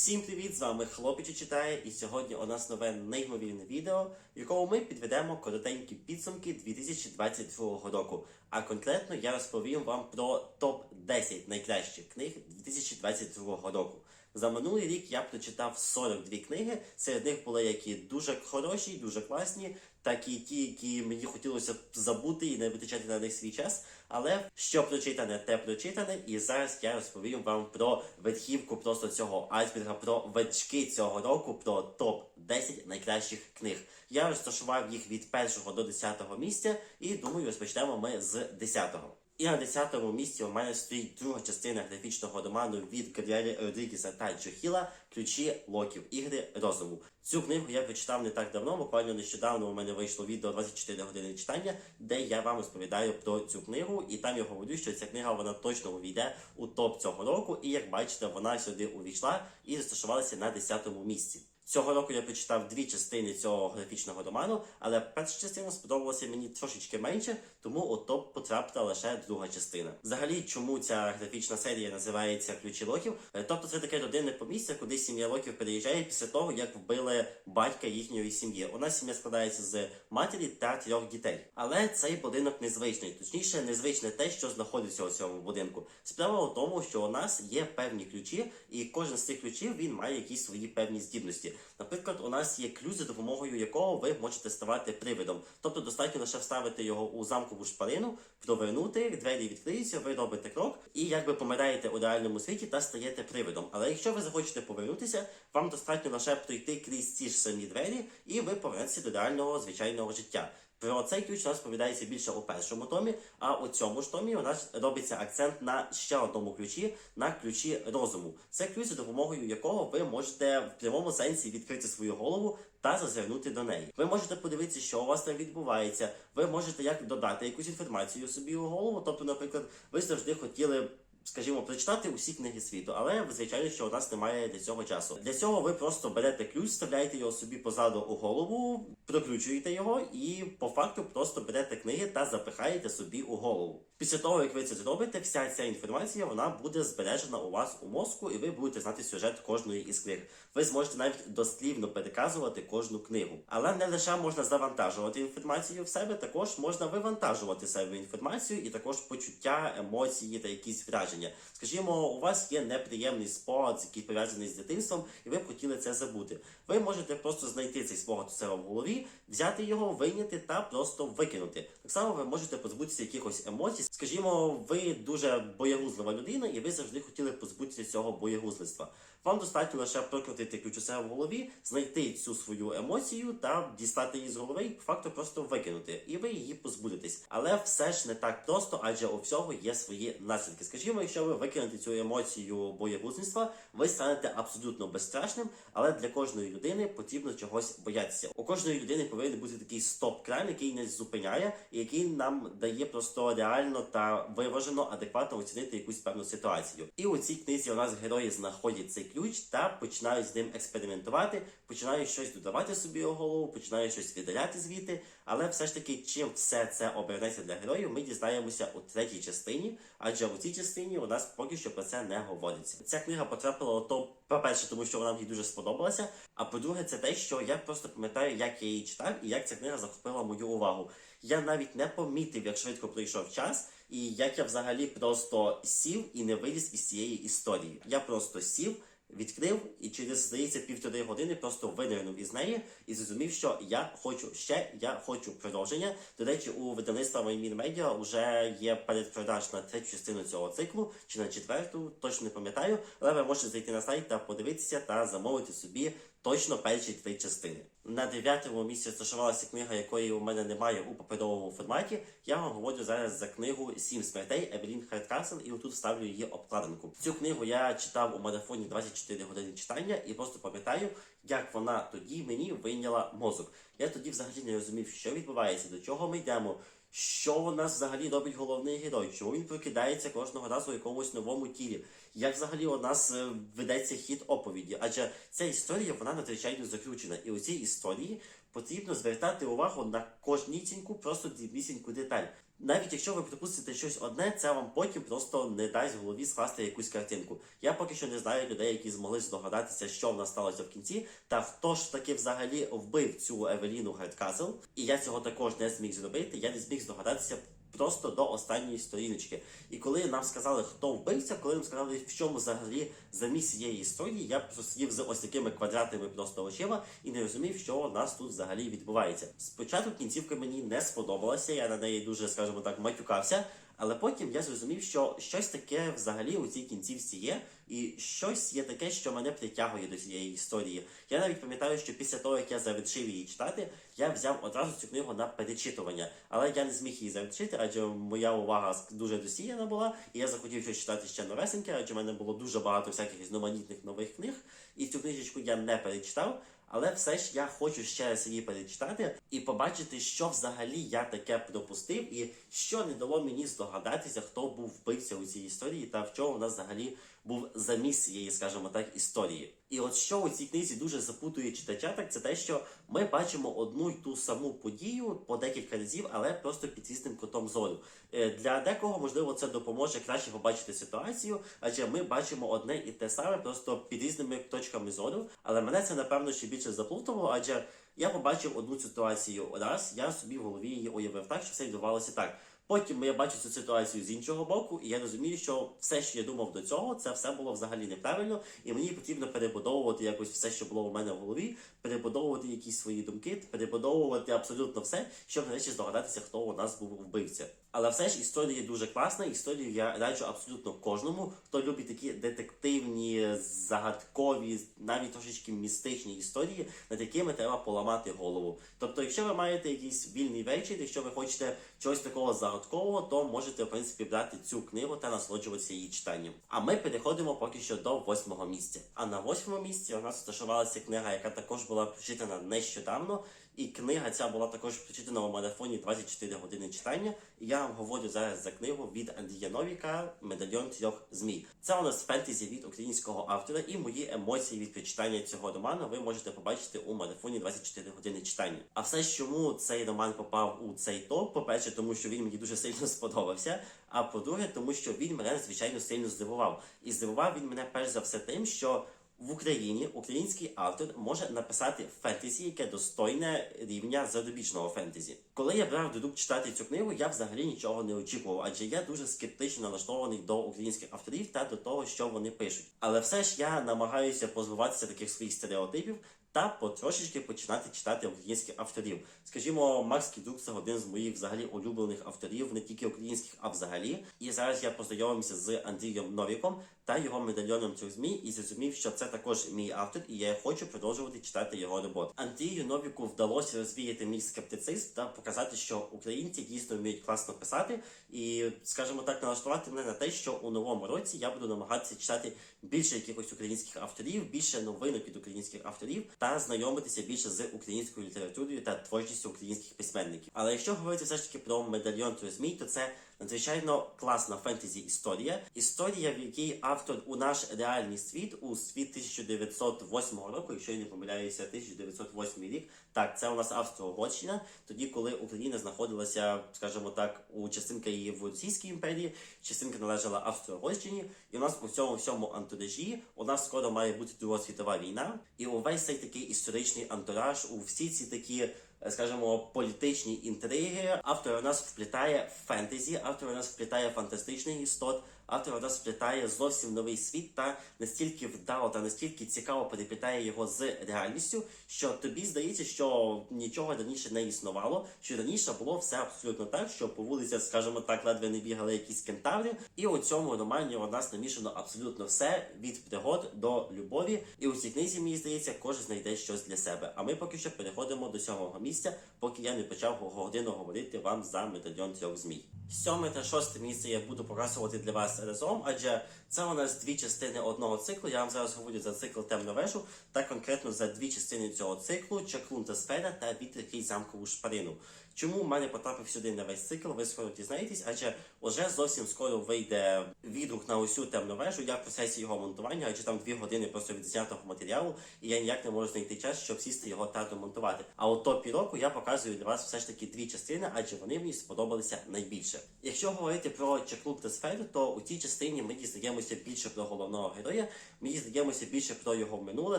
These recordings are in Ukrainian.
Всім привіт! З вами хлопець читає, і сьогодні у нас нове неймовірне відео, в якому ми підведемо коротенькі підсумки 2022 року. А конкретно я розповім вам про топ 10 найкращих книг 2022 року. За минулий рік я прочитав 42 книги. Серед них були які дуже хороші, дуже класні, так і ті, які мені хотілося б забути і не витрачати на них свій час. Але що прочитане, те прочитане. І зараз я розповім вам про верхівку просто цього айсберга, про верчки цього року, про топ 10 найкращих книг. Я розташував їх від 1 до 10 місця, і думаю, розпочнемо ми з 10-го. І на 10-му місці у мене стоїть друга частина графічного роману від Габріелі Родрігеса та Джо Хіла Ключі Локів Ігри розуму. Цю книгу я прочитав не так давно, буквально нещодавно у мене вийшло відео 24 години читання, де я вам розповідаю про цю книгу, і там я говорю, що ця книга вона точно увійде у топ цього року. І як бачите, вона сюди увійшла і розташувалася на 10-му місці. Цього року я прочитав дві частини цього графічного роману, але перша частина сподобалася мені трошечки менше, тому у топ потрапила лише друга частина. Взагалі, чому ця графічна серія називається Ключі Локів? Е, Тобто це таке родинне помістя, куди сім'я Локів переїжджає після того, як вбили батька їхньої сім'ї. У нас сім'я складається з матері та трьох дітей. Але цей будинок незвичний, точніше, незвичне те, що знаходиться у цьому будинку. Справа у тому, що у нас є певні ключі, і кожен з цих ключів він має якісь свої певні здібності. Наприклад, у нас є ключ, за допомогою якого ви можете ставати привидом. Тобто достатньо лише вставити його у замкову шпарину, провернути, двері відкриються, ви робите крок і якби помираєте у реальному світі та стаєте привидом. Але якщо ви захочете повернутися, вам достатньо лише пройти крізь ці ж самі двері, і ви повернетеся до реального звичайного життя. Про цей ключ розповідається більше у першому томі, а у цьому ж томі у нас робиться акцент на ще одному ключі, на ключі розуму. Це ключ, за допомогою якого ви можете в прямому сенсі відкрити свою голову та зазирнути до неї. Ви можете подивитися, що у вас там відбувається. Ви можете як додати якусь інформацію собі у голову. Тобто, наприклад, ви завжди хотіли. Скажімо, прочитати усі книги світу, але звичайно, що у нас немає для цього часу. Для цього ви просто берете ключ, вставляєте його собі позаду у голову, прокручуєте його і по факту просто берете книги та запихаєте собі у голову. Після того, як ви це зробите, вся ця інформація вона буде збережена у вас у мозку, і ви будете знати сюжет кожної із книг. Ви зможете навіть дослівно переказувати кожну книгу. Але не лише можна завантажувати інформацію в себе, також можна вивантажувати себе інформацію і також почуття, емоції та якісь враження. Скажімо, у вас є неприємний спогад, який пов'язаний з дитинством, і ви б хотіли це забути. Ви можете просто знайти цей спогад у себе в голові, взяти його, вийняти та просто викинути. Так само ви можете позбутися якихось емоцій. Скажімо, ви дуже боягузлива людина, і ви завжди хотіли позбутися цього боягузливства. Вам достатньо лише прокрутити ключ у себе в голові, знайти цю свою емоцію та дістати її з голови і по факту просто викинути, і ви її позбудетесь. Але все ж не так просто, адже у всього є свої наслідки. Скажімо, якщо ви викинете цю емоцію боягузництва, ви станете абсолютно безстрашним, але для кожної людини потрібно чогось боятися. У кожної людини повинен бути такий стоп-кран, який не зупиняє, і який нам дає просто реально та виважено, адекватно оцінити якусь певну ситуацію. І у цій книзі у нас герої знаходять цей ключ та починають з ним експериментувати, починають щось додавати собі у голову, починають щось видаляти звідти. Але все ж таки, чим все це обернеться для героїв, ми дізнаємося у третій частині, адже у цій частині у нас поки що про це не говориться. Ця книга потрапила у топ, по-перше, тому що вона мені дуже сподобалася. А по-друге, це те, що я просто пам'ятаю, як я її читав і як ця книга захопила мою увагу. Я навіть не помітив, як швидко пройшов час, і як я взагалі просто сів і не виліз із цієї історії. Я просто сів. Відкрив і через здається півтори години просто винирнув із неї і зрозумів, що я хочу ще, я хочу продовження. До речі, у видавництва Маймір Медіа вже є передпродаж на третю частину цього циклу чи на четверту, точно не пам'ятаю. Але ви можете зайти на сайт та подивитися та замовити собі точно перші три частини. На дев'ятому місці розташувалася книга, якої у мене немає у паперовому форматі. Я вам говорю зараз за книгу Сім смертей Евелін Хардкасл, і отут ставлю її обкладинку. Цю книгу я читав у марафоні 24 години читання і просто пам'ятаю, як вона тоді мені вийняла мозок. Я тоді взагалі не розумів, що відбувається, до чого ми йдемо. Що у нас взагалі робить головний герой? Чому він прокидається кожного разу у якомусь новому тілі? Як взагалі у нас е, ведеться хід оповіді. Адже ця історія вона надзвичайно заключена, І у цій історії потрібно звертати увагу на кожнісіньку, просто дрібнісіньку деталь. Навіть якщо ви пропустите щось одне, це вам потім просто не дасть в голові скласти якусь картинку. Я поки що не знаю людей, які змогли здогадатися, що в нас сталося в кінці, та хто ж таки взагалі вбив цю Евеліну Гардкасл. І я цього також не зміг зробити. Я не зміг здогадатися просто до останньої сторіночки. І коли нам сказали, хто вбивця, коли нам сказали, в чому взагалі замість цієї історії, я просто сидів з ось такими квадратними просто очима і не розумів, що у нас тут взагалі відбувається. Спочатку кінцівка мені не сподобалася, я на неї дуже, скажімо так, матюкався. Але потім я зрозумів, що щось таке взагалі у цій кінцівці є, і щось є таке, що мене притягує до цієї історії. Я навіть пам'ятаю, що після того, як я завершив її читати, я взяв одразу цю книгу на перечитування. Але я не зміг її завершити, адже моя увага дуже досіяна була, і я захотів щось читати ще новесеньке, адже в мене було дуже багато всяких різноманітних нових книг. І цю книжечку я не перечитав. Але все ж я хочу ще раз її перечитати і побачити, що взагалі я таке пропустив, і що не дало мені здогадатися, хто був вбивця у цій історії, та в чому нас взагалі був заміс цієї, скажімо так, історії. І от що у цій книзі дуже запутує читача, так це те, що ми бачимо одну й ту саму подію по декілька разів, але просто під різним кутом зору. Е, Для декого можливо це допоможе краще побачити ситуацію, адже ми бачимо одне і те саме, просто під різними точками зору. Але мене це напевно ще більше заплутало, адже я побачив одну ситуацію раз, я собі в голові її уявив так, що все відбувалося так. Потім я бачу цю ситуацію з іншого боку, і я розумію, що все, що я думав до цього, це все було взагалі неправильно, і мені потрібно перебудовувати якось все, що було у мене в голові, перебудовувати якісь свої думки, перебудовувати абсолютно все, щоб нарешті здогадатися, хто у нас був вбивця. Але все ж історія дуже класна. Історію я раджу абсолютно кожному, хто любить такі детективні, загадкові, навіть трошечки містичні історії, над якими треба поламати голову. Тобто, якщо ви маєте якийсь вільний вечір, якщо ви хочете чогось такого загадкового, то можете в принципі брати цю книгу та насолоджуватися її читанням. А ми переходимо поки що до восьмого місця. А на восьмому місці у нас розташувалася книга, яка також була прочитана нещодавно. І книга ця була також прочитана у марафоні 24 години читання. І я вам говорю зараз за книгу від Андрія Новіка Медальйон трьох змій. Це у нас фентезі від українського автора, і мої емоції від прочитання цього роману ви можете побачити у марафоні 24 години читання. А все, чому цей роман попав у цей топ, по-перше, тому що він мені дуже сильно сподобався. А по-друге, тому що він мене звичайно сильно здивував. І здивував він мене перш за все тим, що в Україні український автор може написати фентезі, яке достойне рівня зарубіжного фентезі. Коли я брав до рук читати цю книгу, я взагалі нічого не очікував, адже я дуже скептично налаштований до українських авторів та до того, що вони пишуть. Але все ж я намагаюся позбуватися таких своїх стереотипів. Та потрошечки починати читати українських авторів. Скажімо, Макс Кідрук це один з моїх взагалі улюблених авторів, не тільки українських, а взагалі. І зараз я познайомився з Андрієм Новіком та його медальйоном цих змій і зрозумів, що це також мій автор, і я хочу продовжувати читати його роботу. Андрію Новіку вдалося розвіяти мій скептицизм та показати, що українці дійсно вміють класно писати, і, скажімо так, налаштувати мене на те, що у новому році я буду намагатися читати більше якихось українських авторів, більше новинок від українських авторів та знайомитися більше з українською літературою та творчістю українських письменників. Але якщо говорити все ж таки про медальйон змій, то це надзвичайно класна фентезі історія. Історія, в якій автор у наш реальний світ, у світ 1908 року, якщо я не помиляюся, 1908 рік. Так, це у нас Австро-Угорщина, тоді, коли Україна знаходилася, скажімо так, у частинка її в Російській імперії, частинка належала Австро-Угорщині, і у нас у цьому всьому антуражі у нас скоро має бути Друга світова війна, і увесь цей такий історичний антураж, у всі ці такі скажімо, політичні інтриги. Автор у нас вплітає фентезі, автор у нас вплітає фантастичний істот, автор вплітає зовсім новий світ та настільки вдало та настільки цікаво переплітає його з реальністю, що тобі здається, що нічого раніше не існувало, що раніше було все абсолютно так, що по вулицях, скажімо так, ледве не бігали якісь кентаври. І у цьому романі у нас намішано абсолютно все від пригод до любові. І у цій книзі, мені здається, кожен знайде щось для себе. А ми поки що переходимо до сьомого місця, поки я не почав годину говорити вам за медальйон трьох змій. Сьоме та шосте місце я буду показувати для вас разом, адже це у нас дві частини одного циклу. Я вам зараз говорю за цикл темну вежу та конкретно за дві частини цього циклу Чаклун та Сфера та вітер крізь замкову шпарину. Чому в мене потрапив сюди на весь цикл, ви скоро дізнаєтесь, адже уже зовсім скоро вийде відгук на усю темну вежу. Я в процесі його монтування, адже там дві години просто від знятого матеріалу, і я ніяк не можу знайти час, щоб сісти його та домонтувати. А у топі року я показую для вас все ж таки дві частини, адже вони мені сподобалися найбільше. Якщо говорити про чекнути сферу, то у цій частині ми дізнаємося більше про головного героя, ми дізнаємося більше про його минуле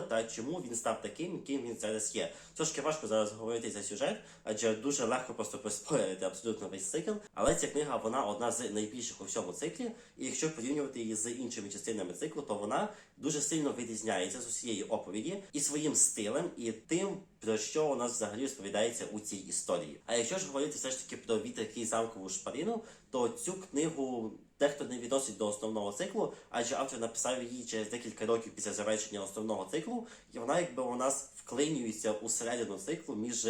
та чому він став таким, яким він зараз є. Трошки важко зараз говорити за сюжет, адже дуже легко просто проспорити абсолютно весь цикл. Але ця книга вона одна з найбільших у всьому циклі. І якщо порівнювати її з іншими частинами циклу, то вона дуже сильно відрізняється з усієї оповіді і своїм стилем, і тим, про що у нас взагалі розповідається у цій історії. А якщо ж говорити все ж таки про вітер і замкову шпарину, то цю книгу дехто не відносить до основного циклу, адже автор написав її через декілька років після завершення основного циклу, і вона якби у нас вклинюється у середину циклу між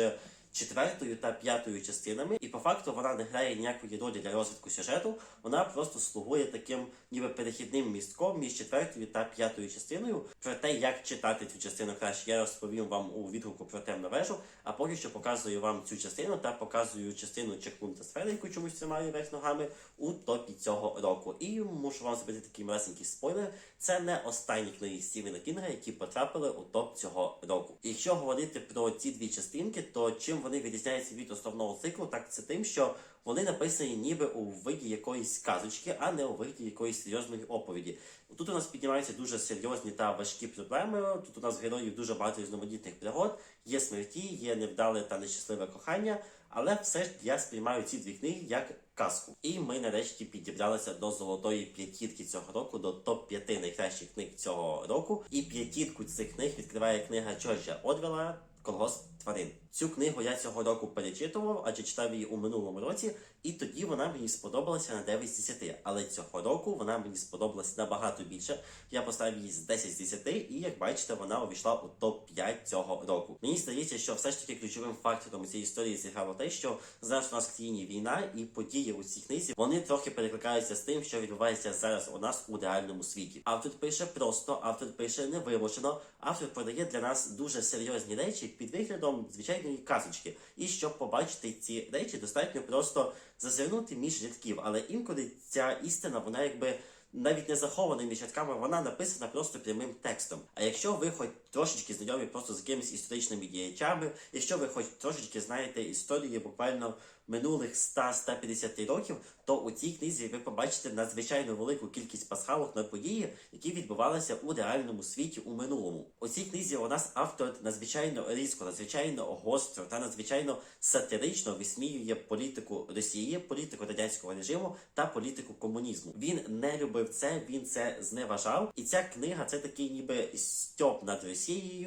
четвертою та п'ятою частинами, і по факту вона не грає ніякої ролі для розвитку сюжету. Вона просто слугує таким ніби перехідним містком між четвертою та п'ятою частиною. Про те, як читати цю частину краще, я розповім вам у відгуку про темну вежу. А поки що показую вам цю частину та показую частину Чекунта сфери, яку чомусь тримаю вверх ногами у топі цього року. І мушу вам зробити такий малесенький спойлер. Це не останні книги Стівена Кінга, які потрапили у топ цього року. Якщо говорити про ці дві частинки, то чим вони відрізняються від основного циклу, так це тим, що вони написані ніби у виді якоїсь казочки, а не у виді якоїсь серйозної оповіді. Тут у нас піднімаються дуже серйозні та важкі проблеми. Тут у нас героїв дуже багато різноманітних пригод, є смерті, є невдале та нещасливе кохання. Але все ж я сприймаю ці дві книги як казку. І ми нарешті підібралися до золотої п'ятірки цього року, до топ-5 найкращих книг цього року. І п'ятірку цих книг відкриває книга Джорджа Одвела Колгосп тварин. Цю книгу я цього року перечитував, адже читав її у минулому році, і тоді вона мені сподобалася на 9 з 10. Але цього року вона мені сподобалася набагато більше. Я поставив її з 10 з 10, і як бачите, вона увійшла у топ 5 цього року. Мені здається, що все ж таки ключовим фактором цієї історії зіграло те, що зараз у нас в країні війна і події у цій книзі вони трохи перекликаються з тим, що відбувається зараз у нас у реальному світі. Автор пише просто, автор пише невимушено. Автор подає для нас дуже серйозні речі під виглядом звичайної казочки. І щоб побачити ці речі, достатньо просто зазирнути між рядків. Але інколи ця істина, вона якби. Навіть не захована між рядками, вона написана просто прямим текстом. А якщо ви хоч трошечки знайомі просто з якимись історичними діячами, якщо ви хоч трошечки знаєте історії буквально минулих 100-150 років, то у цій книзі ви побачите надзвичайно велику кількість пасхалок на події, які відбувалися у реальному світі у минулому. У цій книзі у нас автор надзвичайно різко, надзвичайно гостро та надзвичайно сатирично висміює політику Росії, політику радянського режиму та політику комунізму. Він не любив це, він це зневажав. І ця книга це такий ніби стьоп над Росією,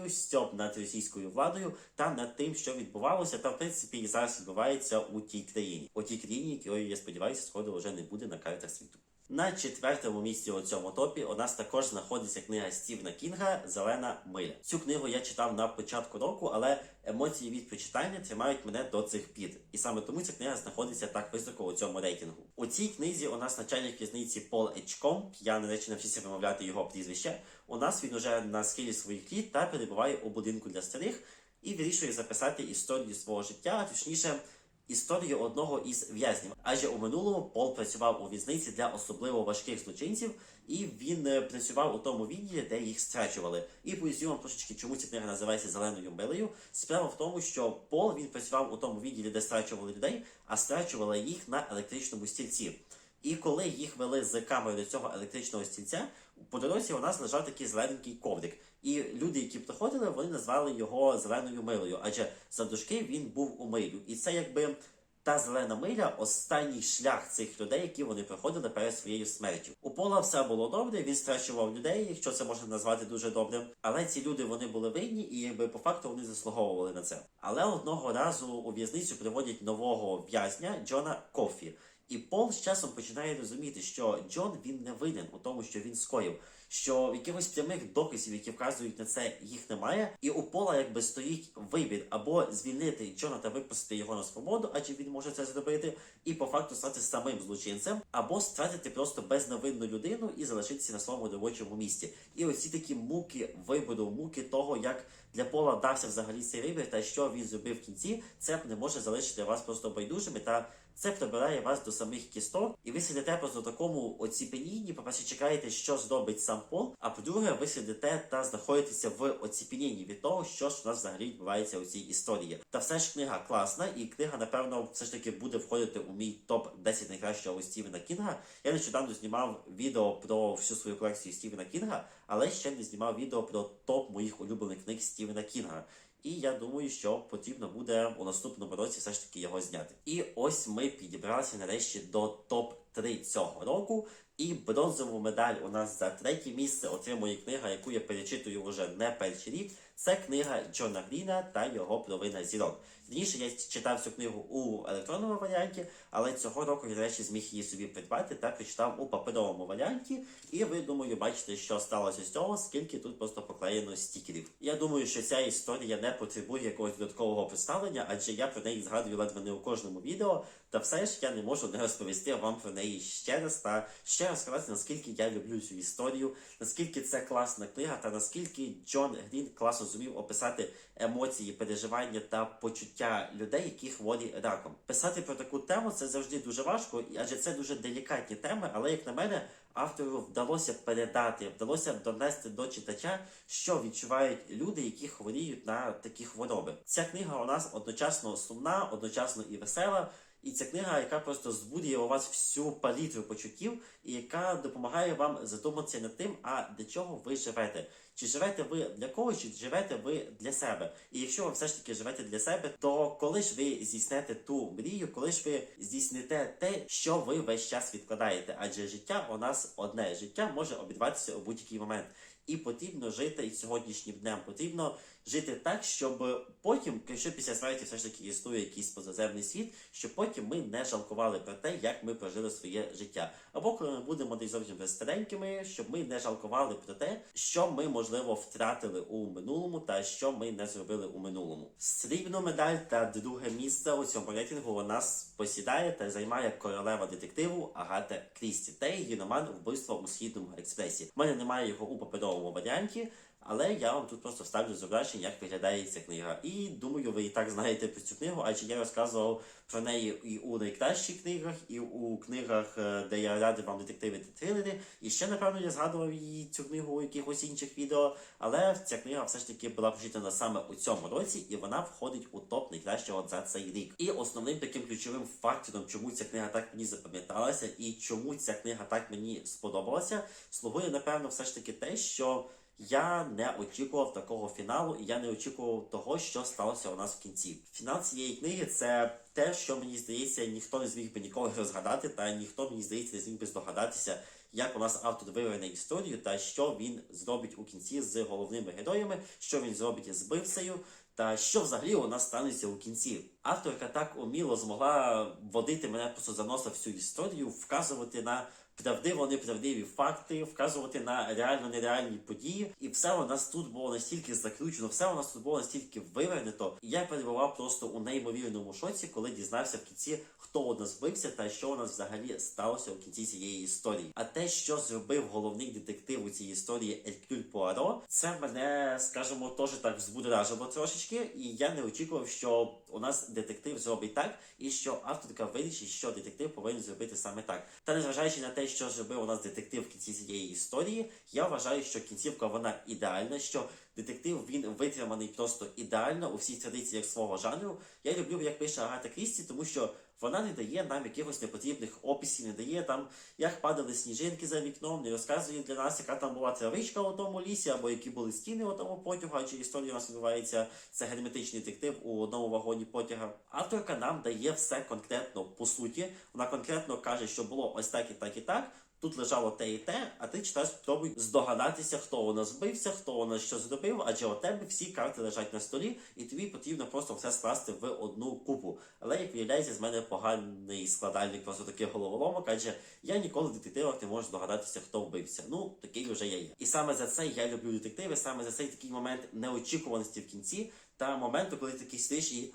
стьоп над російською владою та над тим, що відбувалося, та в принципі зараз відбувається у тій країні. У тій країні, якої я сподіваюся, скоро вже не буде на картах світу. На четвертому місці у цьому топі у нас також знаходиться книга Стівена Кінга Зелена миля. Цю книгу я читав на початку року, але емоції від прочитання тримають мене до цих пір. І саме тому ця книга знаходиться так високо у цьому рейтингу. У цій книзі у нас начальник в'язниці Пол Ечком, я нарешті навчився вимовляти його прізвище. У нас він уже на схилі своїх літ та перебуває у будинку для старих і вирішує записати історію свого життя, точніше історію одного із в'язнів. Адже у минулому Пол працював у в'язниці для особливо важких злочинців, і він е, працював у тому відділі, де їх страчували. І поясню вам трошечки, чому ця книга називається Зеленою милею. Справа в тому, що Пол він працював у тому відділі, де страчували людей, а страчували їх на електричному стільці. І коли їх вели з камери до цього електричного стільця, по дорозі у нас лежав такий зелененький коврик. І люди, які приходили, вони назвали його зеленою милою, адже завдужки він був у милю. І це якби та зелена миля останній шлях цих людей, які вони проходили перед своєю смертю. У Пола все було добре, він страчував людей, якщо це можна назвати дуже добрим. Але ці люди вони були винні, і якби по факту вони заслуговували на це. Але одного разу у в'язницю приводять нового в'язня Джона Кофі. І Пол з часом починає розуміти, що Джон він не винен у тому, що він скоїв, що якихось прямих доказів, які вказують на це, їх немає. І у пола якби стоїть вибір або звільнити Джона та випустити його на свободу, адже він може це зробити, і по факту стати самим злочинцем, або стратити просто безневинну людину і залишитися на своєму робочому місці. І оці такі муки вибору, муки того, як для пола дався взагалі цей вибір, та що він зробив в кінці, це не може залишити вас просто байдужими та. Це прибирає вас до самих кісток, і ви сидите просто в такому оціпенінні. По-перше, чекаєте, що зробить сам Пол. А по-друге, ви сидите та знаходитеся в оціпенінні від того, що ж у нас взагалі відбувається у цій історії. Та все ж книга класна, і книга, напевно, все ж таки буде входити у мій топ 10 найкращого Стівена Кінга. Я нещодавно знімав відео про всю свою колекцію Стівена Кінга, але ще не знімав відео про топ моїх улюблених книг Стівена Кінга. І я думаю, що потрібно буде у наступному році все ж таки його зняти. І ось ми підібралися нарешті до топ 3 цього року. І бронзову медаль у нас за третє місце отримує книга, яку я перечитую вже не перший рік. Це книга Джона Гріна та його провина зірок. Раніше я читав цю книгу у електронному варіанті, але цього року я нарешті зміг її собі придбати та прочитав у паперовому варіанті. І ви думаю, бачите, що сталося з цього, скільки тут просто поклеєно стікерів. Я думаю, що ця історія не потребує якогось додаткового представлення, адже я про неї згадую ледве не у кожному відео. Та все ж я не можу не розповісти вам про неї ще раз та ще раз сказати, наскільки я люблю цю історію, наскільки це класна книга, та наскільки Джон Грін класно зумів описати емоції, переживання та почуття людей, які хворі раком. Писати про таку тему це завжди дуже важко, адже це дуже делікатні теми, але як на мене. Автору вдалося передати, вдалося донести до читача, що відчувають люди, які хворіють на такі хвороби. Ця книга у нас одночасно сумна, одночасно і весела. І ця книга, яка просто збудує у вас всю палітру почуттів, і яка допомагає вам задуматися над тим, а для чого ви живете. Чи живете ви для когось, чи живете ви для себе? І якщо ви все ж таки живете для себе, то коли ж ви здійснете ту мрію, коли ж ви здійсните те, що ви весь час відкладаєте? Адже життя у нас одне життя може обірватися у будь-який момент. І потрібно жити і сьогоднішнім днем. Потрібно жити так, щоб потім, якщо після смерті все ж таки існує якийсь позаземний світ, щоб потім ми не жалкували про те, як ми прожили своє життя. Або коли ми будемо десь зовсім вже старенькими, щоб ми не жалкували про те, що ми можливо втратили у минулому та що ми не зробили у минулому. Срібну медаль та друге місце у цьому рейтингу у нас посідає та займає королева детективу Агата Крісті та її роман Вбивство у східному експресі. У мене немає його у паперовому варіанті. Але я вам тут просто вставлю зображення, як виглядає ця книга. І думаю, ви і так знаєте про цю книгу, адже я розказував про неї і у найкращих книгах, і у книгах, е, де я радив вам детективи та трилери. І ще, напевно, я згадував її цю книгу у якихось інших відео. Але ця книга все ж таки була прочитана саме у цьому році, і вона входить у топ найкращого за цей рік. І основним таким ключовим фактором, чому ця книга так мені запам'яталася, і чому ця книга так мені сподобалася, слугує, напевно, все ж таки те, що. Я не очікував такого фіналу, і я не очікував того, що сталося у нас в кінці. Фінал цієї книги це те, що мені здається, ніхто не зміг би ніколи розгадати, та ніхто мені здається не зміг би здогадатися, як у нас автор виверне історію, та що він зробить у кінці з головними героями, що він зробить з бивцею. Та що взагалі у нас станеться у кінці? Авторка так уміло змогла водити мене просто за всю історію, вказувати на правдиво неправдиві факти, вказувати на реально нереальні події. І все у нас тут було настільки заключено, все у нас тут було настільки вивернуто. Я перебував просто у неймовірному шоці, коли дізнався в кінці, хто у нас збився та що у нас взагалі сталося у кінці цієї історії. А те, що зробив головний детектив у цій історії Еркюль Пуаро, це мене, скажімо, теж так збудоражило трошечки, і я не очікував, що у нас детектив зробить так, і що авторка вирішить, що детектив повинен зробити саме так. Та незважаючи на те, що зробив у нас детектив в кінці цієї історії, я вважаю, що кінцівка вона ідеальна, що детектив він витриманий просто ідеально у всіх традиціях свого жанру. Я люблю, як пише Агата Крісті, тому що вона не дає нам якихось непотрібних описів, не дає там, як падали сніжинки за вікном, не розказує для нас, яка там була травичка у тому лісі, або які були стіни у тому потягу, адже історія у нас відбувається це герметичний детектив у одному вагоні потяга. Авторка нам дає все конкретно по суті. Вона конкретно каже, що було ось так і так і так. Тут лежало те і те, а ти читаєш, спробуй здогадатися, хто у нас збився, хто у нас що зробив, адже у тебе всі карти лежать на столі, і тобі потрібно просто все скласти в одну купу. Але як виявляється, з мене поганий складальник просто таких головоломок, адже я ніколи в детективах не можу здогадатися, хто вбився. Ну, такий вже я є. І саме за це я люблю детективи, саме за цей такий момент неочікуваності в кінці, та моменту, коли ти такий сидиш і.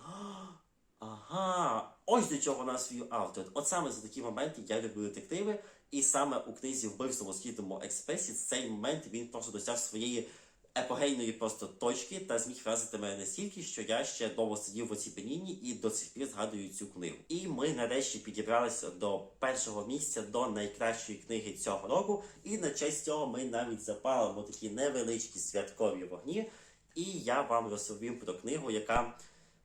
Ага, ось до чого нас вів автор. От саме за такі моменти я люблю детективи, і саме у книзі Вбивство Москітому експресі цей момент він просто досяг своєї епогейної просто точки та зміг вразити мене настільки, що я ще довго сидів в оціпенінні і до сих пір згадую цю книгу. І ми нарешті підібралися до першого місця, до найкращої книги цього року. І на честь цього ми навіть запалимо такі невеличкі святкові вогні. І я вам розповім про книгу, яка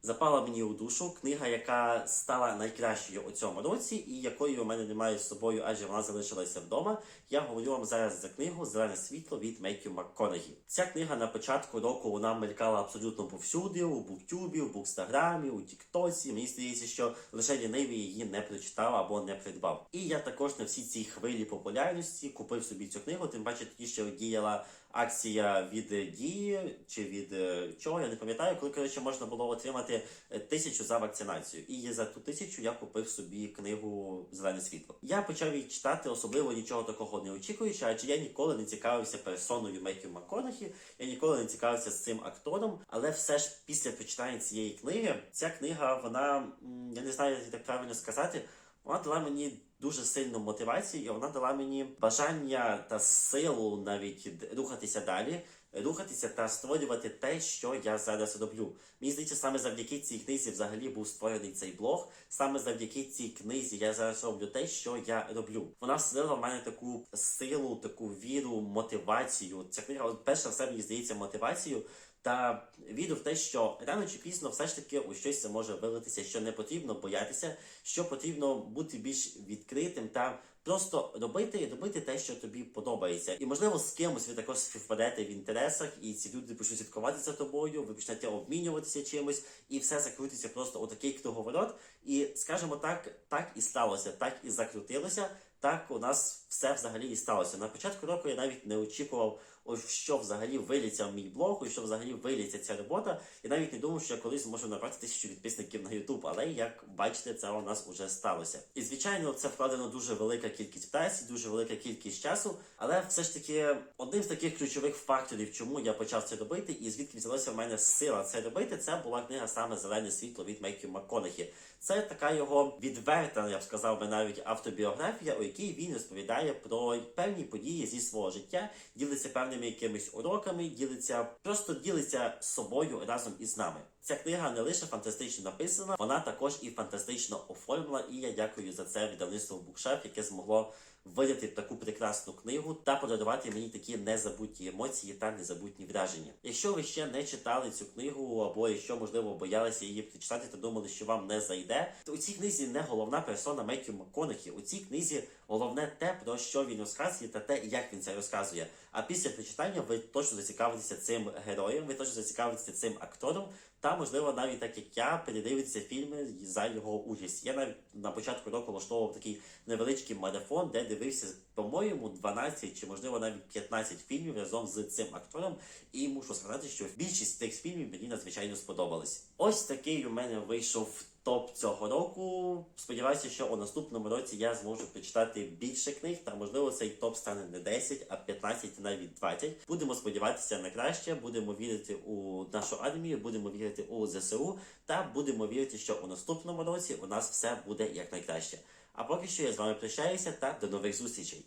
запала мені у душу. Книга, яка стала найкращою у цьому році, і якої у мене немає з собою, адже вона залишилася вдома. Я говорю вам зараз за книгу Зелене світло від Мейкю МакКонахі. Ця книга на початку року вона мелькала абсолютно повсюди, у буктюбі, у букстаграмі, у Тіктоці. Мені здається, що лише лінивий її не прочитав або не придбав. І я також на всій цій хвилі популярності купив собі цю книгу. Тим паче тоді ще діяла акція від е, дії чи від е, чого, я не пам'ятаю, коли коротше можна було отримати е, тисячу за вакцинацію. І за ту тисячу я купив собі книгу Зелене світло. Я почав її читати, особливо нічого такого не очікуючи, адже я ніколи не цікавився персоною Мекю Макконахі, я ніколи не цікавився з цим актором. Але все ж після прочитання цієї книги, ця книга, вона я не знаю, як так правильно сказати. Вона дала мені дуже сильну мотивацію, і вона дала мені бажання та силу навіть рухатися далі, рухатися та створювати те, що я зараз роблю. Мені здається, саме завдяки цій книзі взагалі був створений цей блог. Саме завдяки цій книзі я зараз роблю те, що я роблю. Вона вселила в мене таку силу, таку віру, мотивацію. Ця книга, перша все мені здається, мотивацію. Та вірю в те, що рано чи пізно все ж таки у щось це може вилитися, що не потрібно боятися, що потрібно бути більш відкритим та просто робити і робити те, що тобі подобається. І можливо з кимось ви також співпадете в інтересах, і ці люди почнуть слідкувати за тобою, ви почнете обмінюватися чимось, і все закрутиться просто у такий круговорот. І скажімо так, так і сталося, так і закрутилося. Так у нас все взагалі і сталося. На початку року я навіть не очікував, ось що взагалі виліться мій блог, і що взагалі виліться ця робота. Я навіть не думав, що я колись зможу набрати тисячу підписників на YouTube, але як бачите, це у нас уже сталося. І звичайно, це вкладено дуже велика кількість праці, дуже велика кількість часу. Але все ж таки одним з таких ключових факторів, чому я почав це робити, і звідки взялася в мене сила це робити, це була книга саме Зелене світло від Мейкю МакКонахі. Це така його відверта, я б сказав би навіть автобіографія, у якій він розповідає про певні події зі свого життя, ділиться певними якимись уроками, ділиться просто ділиться з собою разом із нами. Ця книга не лише фантастично написана, вона також і фантастично оформлена. І я дякую за це видавництву Букшеф, яке змогло видати таку прекрасну книгу та подарувати мені такі незабутні емоції та незабутні враження. Якщо ви ще не читали цю книгу, або якщо можливо боялися її прочитати та думали, що вам не зайде, то у цій книзі не головна персона Меттю МакКонахі. У цій книзі головне те, про що він розказує, та те, як він це розказує. А після прочитання ви точно зацікавитеся цим героєм, ви точно зацікавитеся цим актором. Та, можливо, навіть так як я передивиться фільми за його участь. Я навіть на початку року влаштовував такий невеличкий марафон, де дивився, по-моєму, 12 чи можливо навіть 15 фільмів разом з цим актором. І мушу сказати, що більшість тих фільмів мені надзвичайно сподобались. Ось такий у мене вийшов топ цього року. Сподіваюся, що у наступному році я зможу прочитати більше книг, та можливо цей топ стане не 10, а 15, навіть 20. Будемо сподіватися на краще, будемо вірити у нашу армію, будемо вірити у ЗСУ, та будемо вірити, що у наступному році у нас все буде як найкраще. А поки що я з вами прощаюся та до нових зустрічей.